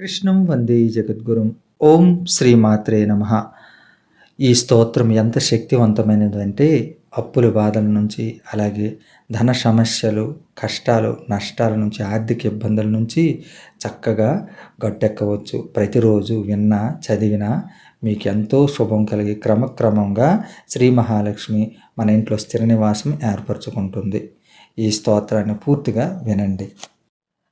కృష్ణం వందే జగద్గురుం. ఓం శ్రీమాత్రే నమ. ఈ స్తోత్రం ఎంత శక్తివంతమైనదంటే అప్పుల బాధల నుంచి అలాగే ధన సమస్యలు కష్టాలు నష్టాల నుంచి ఆర్థిక ఇబ్బందుల నుంచి చక్కగా గట్టెక్కవచ్చు. ప్రతిరోజు విన్నా చదివినా మీకు ఎంతో శుభం కలిగి క్రమక్రమంగా శ్రీ మహాలక్ష్మి మన ఇంట్లో స్థిర నివాసం ఏర్పరచుకుంటుంది. ఈ స్తోత్రాన్ని పూర్తిగా వినండి.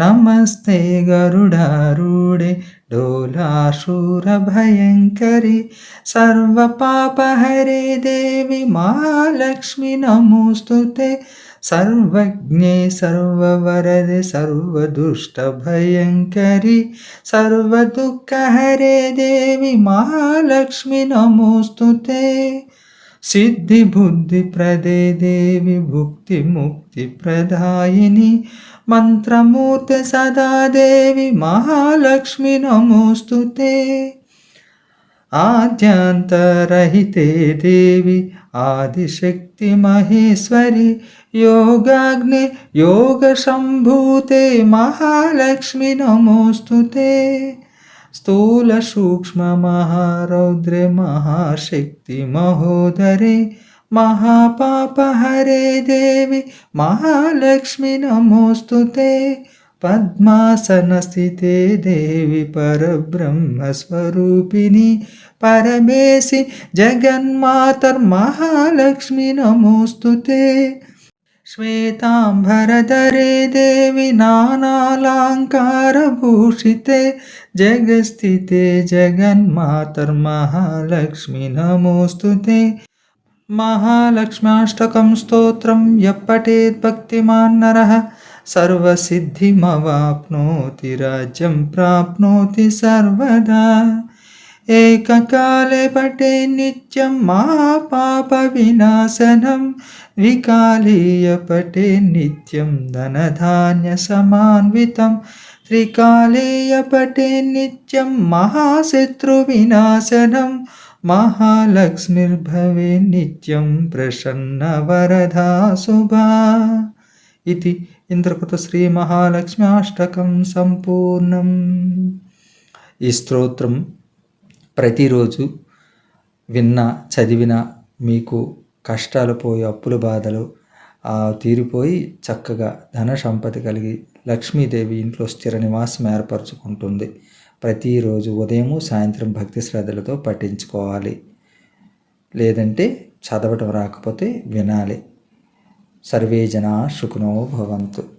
नमस्ते गरुडारूढे डोलाशूरभयङ्करि सर्वपापहरे देवि महालक्ष्मि नमोऽस्तु ते। सर्वज्ञे सर्ववरदे सर्वदुष्टभयङ्करि सर्वदुःखहरे देवि महालक्ष्मि नमोऽस्तु ते। सिद्धिबुद्धिप्रदे देवि भुक्तिमुक्तिप्रदायिनि मन्त्रमूर्ते सदा देवि महालक्ष्मि नमोऽस्तु ते। आद्यान्तरहिते देवि आदिशक्तिमहेश्वरि योगाग्ने योगशम्भूते महालक्ष्मि नमोऽस्तु ते। స్థూల సూక్ష్మ మహారౌద్రే మహాశక్తి మహోదరే महापापहरे देवी महालक्ष्मी नमोस्तुते पद्मासनस्थिते देवी परब्रह्मस्वरूपिणी परमेशि जगन्मातर्महालक्ष्मी नमोऽस्तु ते श्वेताम्बरधरे देवि नानालङ्कारभूषिते జగస్థితే జగన్మాతర్మహాలక్ష్మి నమోస్తు మహాలక్ష్మ్యాష్టకం స్తోత్రం యప్పటేత్ భక్తిమాన్ నర. సర్వసిద్ధిమవాప్నోతి రాజ్యం ప్రాప్నోతి సర్వదా. ఏకకాలే పటే నిత్యం మహాపాపవినాశనం వికాలీయ పటే నిత్యం ధనధాన్యసమాన్వితం త్రికాలేయ పటే నిత్యం మహాశత్రు వినాశనం మహాలక్ష్మిర్భవే నిత్యం ప్రసన్న వరదా శుభా. ఇది ఇంద్రకృత శ్రీ మహాలక్ష్మి అష్టకం సంపూర్ణం. ఈ స్తోత్రం ప్రతిరోజు విన్న చదివిన మీకు కష్టాలు పోయి అప్పుల బాధలు తీరిపోయి చక్కగా ధన సంపద కలిగి లక్ష్మీదేవి ఇంట్లో స్థిర నివాసం ఏర్పరచుకుంటుంది. ప్రతిరోజు ఉదయము సాయంత్రం భక్తి శ్రద్ధలతో పఠించుకోవాలి. లేదంటే చదవటం రాకపోతే వినాలి. సర్వే జనా సుఖనో భవంతు.